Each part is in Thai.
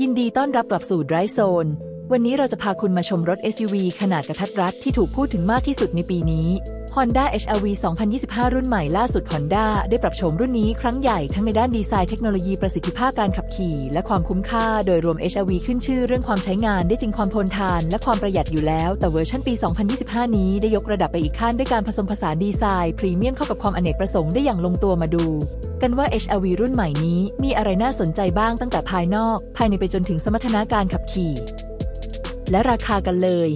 ยินดีต้อนรับกลับสู่ Drive Zone วันนี้เราจะพาคุณมาชมรถ SUV ขนาดกระทัดรัดที่ถูกพูดถึงมากที่สุดในปีนี้ Honda HRV 2025 รุ่นใหม่ล่าสุด Honda ได้ปรับโฉมรุ่นนี้ครั้งใหญ่ทั้งในด้านดีไซน์เทคโนโลยีประสิทธิภาพการขับขี่ และความคุ้มค่าโดยรวม HRV ขึ้นชื่อเรื่องความใช้งานได้จริงความทนทาน และความประหยัดอยู่แล้ว แต่เวอร์ชันปี 2025 นี้ได้ยกระดับไปอีกขั้นด้วยการผสมผสานดีไซน์พรีเมียมเข้ากับความอเนกประสงค์ได้อย่างลงตัวมาดู กันว่า HRV รุ่นใหม่นี้มีอะไรน่าสนใจบ้างตั้งแต่ภายนอก ภายในไปจนถึงสมรรถนะการขับขี่ และราคากันเลย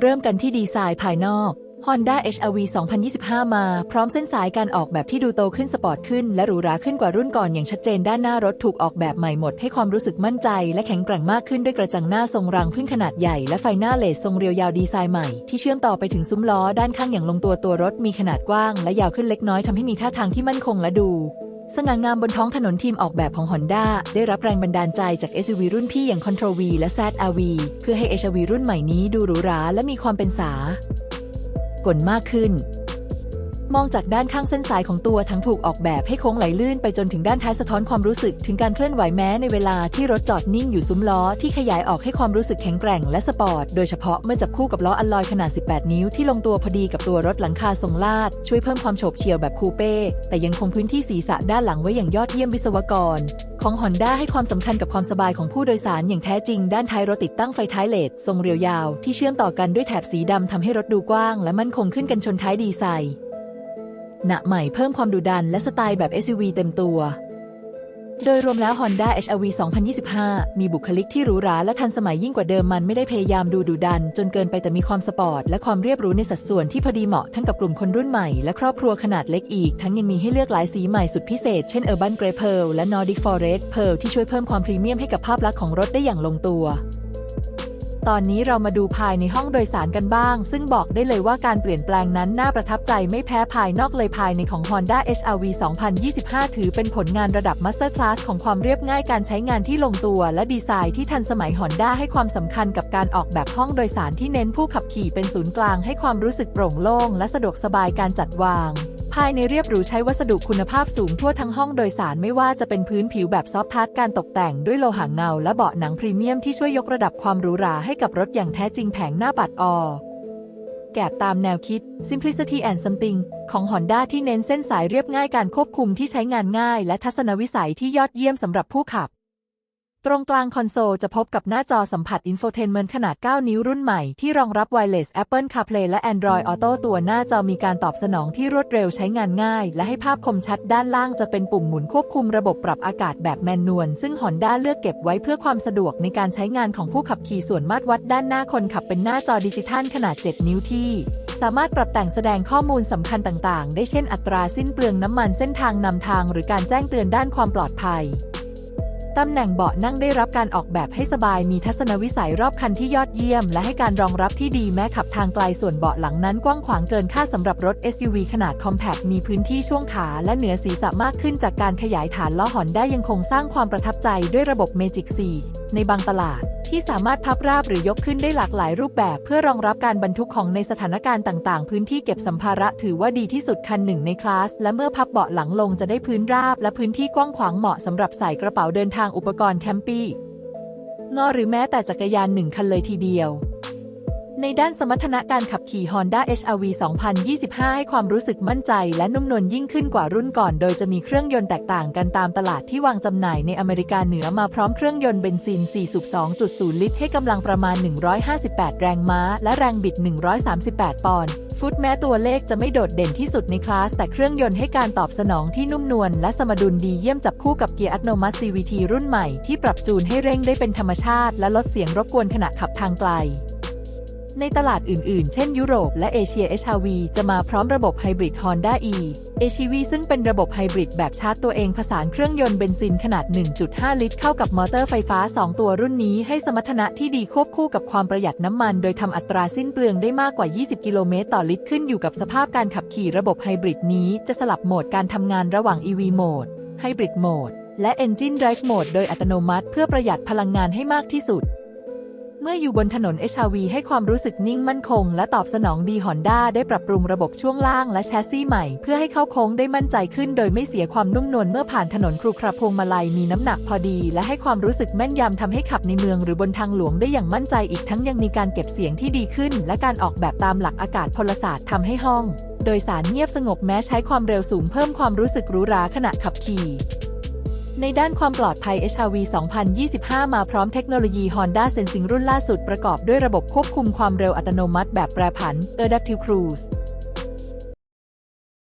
เริ่มกันที่ดีไซน์ภายนอก Honda HRV 2025 มาพร้อมเส้นสายการออกแบบที่ดูโตขึ้นสปอร์ตขึ้น และหรูหราขึ้นกว่ารุ่นก่อนอย่างชัดเจนด้านหน้ารถถูกออกแบบใหม่หมดให้ความรู้สึกมั่นใจ และแข็งแกร่งมากขึ้นด้วยกระจังหน้าทรงรังพึ่งขนาดใหญ่และไฟหน้าเลสทรงเรียวยาวดีไซน์ใหม่ที่เชื่อมต่อไปถึงซุ้มล้อด้านข้างอย่างลงตัวตัวรถมีขนาดกว้าง และยาวขึ้นเล็กน้อยทำให้มีท่าทางที่มั่นคงและดู สง่างามบนท้องถนนทีมออกแบบของ Honda ได้รับแรงบันดาลใจจาก SUV รุ่นพี่อย่าง Control V และ ZR-V เพื่อให้ HRV รุ่นใหม่นี้ดูหรูหราและมีความเป็นสากลมากขึ้น มองจากด้านข้างเส้นสายของตัวทั้งถูกออกแบบให้โค้งไหลลื่นไปจนถึงด้านท้ายสะท้อนความรู้สึกถึงการเคลื่อนไหวแม้ในเวลาที่รถจอดนิ่งอยู่ซุ้มล้อที่ขยายออกให้ความรู้สึกแข็งแกร่งและสปอร์ต โดยเฉพาะเมื่อจับคู่กับล้ออัลลอยขนาด 18 นิ้วที่ลงตัวพอดีกับตัวรถหลังคาทรงลาด ช่วยเพิ่มความโฉบเฉี่ยวแบบคูเป้ แต่ยังคงพื้นที่ศีรษะด้านหลังไว้อย่างยอดเยี่ยมวิศวกรของ Honda ให้ความสำคัญกับความสบายของผู้โดยสารอย่างแท้จริง ด้านท้ายรถติดตั้งไฟท้ายเลดทรงเรียวยาว ที่เชื่อมต่อกันด้วยแถบสีดำทำให้รถดูกว้าง และมั่นคงขึ้นกันชนท้ายดีไซน์ หนะใหม่เพิ่มความดุดันและสไตล์แบบ SUV เต็มตัว โดยรวมแล้ว Honda HRV 2025 มีบุคลิกที่หรูหราและทันสมัยยิ่งกว่าเดิมมันไม่ได้พยายามดูดุดัน จนเกินไปแต่มีความสปอร์ตและความเรียบรู้ในสัดส่วนที่พอดีเหมาะทั้งกับกลุ่มคนรุ่นใหม่และครอบครัวขนาดเล็กอีก ทั้งยังมีให้เลือกหลายสีใหม่สุดพิเศษ เช่น Urban Grey Pearl และ Nordic Forest Pearl ที่ช่วยเพิ่มความพรีเมียมให้กับภาพลักษณ์ของรถได้อย่างลงตัว ตอนนี้เรามาดูภายในห้องโดยสารกันบ้าง ซึ่งบอกได้เลยว่าการเปลี่ยนแปลงนั้นน่าประทับใจไม่แพ้ภายนอกเลยภายในของ Honda HRV 2025 ถือเป็นผลงานระดับ Master Class ของความเรียบง่ายการใช้งานที่ลงตัวและดีไซน์ที่ทันสมัย Honda ให้ความสำคัญกับการออกแบบห้องโดยสารที่เน้นผู้ขับขี่เป็นศูนย์กลางให้ความรู้สึกโปร่งโล่งและสะดวกสบายการจัดวาง ภายในเรียบหรูใช้วัสดุคุณภาพสูงทั่วทั้งห้องโดยสารไม่ว่าจะเป็นพื้นผิวแบบซอฟทัชการตกแต่งด้วยโลหะเงา และเบาะหนังพรีเมียมที่ช่วยยกระดับความหรูหราให้กับรถอย่างแท้จริงแผงหน้าปัดออแกบตามแนวคิด simplicity and something ของ Honda ที่เน้นเส้นสายเรียบง่ายการควบคุมที่ใช้งานง่าย และทัศนวิสัยที่ยอดเยี่ยมสำหรับผู้ขับ ตรงกลางคอนโซลจะพบกับหน้าจอสัมผัส Infotainment ขนาด 9 นิ้วรุ่นใหม่ที่รองรับ Wireless Apple CarPlay และ Android Auto ตัวหน้าจอมีการตอบสนองที่รวดเร็วใช้งานง่าย และให้ภาพคมชัดด้านล่างจะเป็นปุ่มหมุนควบคุมระบบปรับอากาศแบบแมนนวลซึ่ง Honda เลือกเก็บไว้เพื่อความสะดวกในการใช้งานของผู้ขับขี่ส่วนมาตรวัดด้านหน้าคนขับเป็นหน้าจอดิจิทัลขนาด 7 นิ้วที่สามารถปรับแต่งแสดงข้อมูลสำคัญต่าง ๆ ได้เช่นอัตราสิ้นเปลืองน้ำมันเส้นทางนำทาง หรือการแจ้งเตือนด้านความปลอดภัย ตำแหน่งเบาะนั่งได้รับการออกแบบให้สบายมีทัศนวิสัยรอบคันที่ยอดเยี่ยม และให้การรองรับที่ดีแม้ขับทางไกลส่วนเบาะหลังนั้นกว้างขวางเกินค่าสำหรับรถ SUV ขนาดคอมแพคมีพื้นที่ช่วงขาและเหนือศีรษะมากขึ้นจากการขยายฐานล้อหอนได้ยังคงสร้างความประทับใจด้วยระบบ Magic 4 ในบางตลาด ที่สามารถพับราบหรือยกขึ้นได้หลากหลายรูปแบบ เพื่อรองรับการบรรทุกของในสถานการณ์ต่างๆ พื้นที่เก็บสัมภาระถือว่าดีที่สุดคันหนึ่งในคลาส และเมื่อพับเบาะหลังลงจะได้พื้นราบ และพื้นที่กว้างขวางเหมาะสำหรับใส่กระเป๋าเดินทางอุปกรณ์แคมปิ้งงอหรือแม้แต่จักรยานหนึ่งคันเลยทีเดียว ในด้านสมรรถนะการขับขี่ Honda HRV 2025 ให้ความรู้สึกมั่นใจและนุ่มนวลยิ่งขึ้นกว่ารุ่นก่อน โดยจะมีเครื่องยนต์แตกต่างกันตามตลาดที่วางจำหน่ายในอเมริกาเหนือมาพร้อมเครื่องยนต์เบนซิน4สูบ2.0 ลิตร ให้กำลังประมาณ 158 แรงม้า และแรงบิด 138 ปอนด์ฟุตแม้ตัวเลขจะไม่โดดเด่นที่สุดในคลาส แต่เครื่องยนต์ให้การตอบสนองที่นุ่มนวลและสมดุลดีเยี่ยมจับคู่กับเกียร์อัตโนมัติ CVT รุ่นใหม่ที่ปรับจูนให้เร่งได้เป็นธรรมชาติ และลดเสียงรบกวนขณะขับทางไกล ในตลาดอื่นๆ เช่นยุโรปและเอเชีย HRV จะมาพร้อมระบบไฮบริด Honda e HEV ซึ่งเป็นระบบไฮบริดแบบชาร์จตัวเองผสานเครื่องยนต์เบนซินขนาด 1.5 ลิตร เข้ากับมอเตอร์ไฟฟ้า 2 ตัวรุ่นนี้ให้สมรรถนะที่ดีควบคู่กับความประหยัดน้ำมัน โดยทำอัตราสิ้นเปลืองได้มากกว่า 20 กิโลเมตรต่อลิตรขึ้นอยู่กับสภาพการขับขี่ระบบไฮบริดนี้จะสลับโหมดการทำงานระหว่าง EV โหมด Hybrid Mode และ Engine Drive Mode โดยอัตโนมัติเพื่อประหยัดพลังงานให้มากที่สุด เมื่ออยู่บนถนน HRV ให้ความรู้สึกนิ่งมั่นคง และตอบสนองดี Honda ได้ปรับปรุงระบบช่วงล่างและแชสซีใหม่ เพื่อให้เข้าโค้งได้มั่นใจขึ้นโดยไม่เสียความนุ่มนวลเมื่อผ่านถนนครุขระพวงมาลัยมีน้ำหนักพอดี และให้ความรู้สึกแม่นยำทำให้ขับในเมืองหรือบนทางหลวงได้อย่างมั่นใจอีกทั้งยังมีการเก็บเสียงที่ดีขึ้น และการออกแบบตามหลักอากาศพลศาสตร์ทำให้ห้อง โดยสารเงียบสงบแม้ใช้ความเร็วสูงเพิ่มความรู้สึกหรูหราขณะขับขี่ ในด้านความปลอดภัย HRV 2025 มาพร้อมเทคโนโลยี Honda Sensing รุ่นล่าสุดประกอบด้วยระบบควบคุมความเร็วอัตโนมัติแบบแปรผัน Adaptive Cruise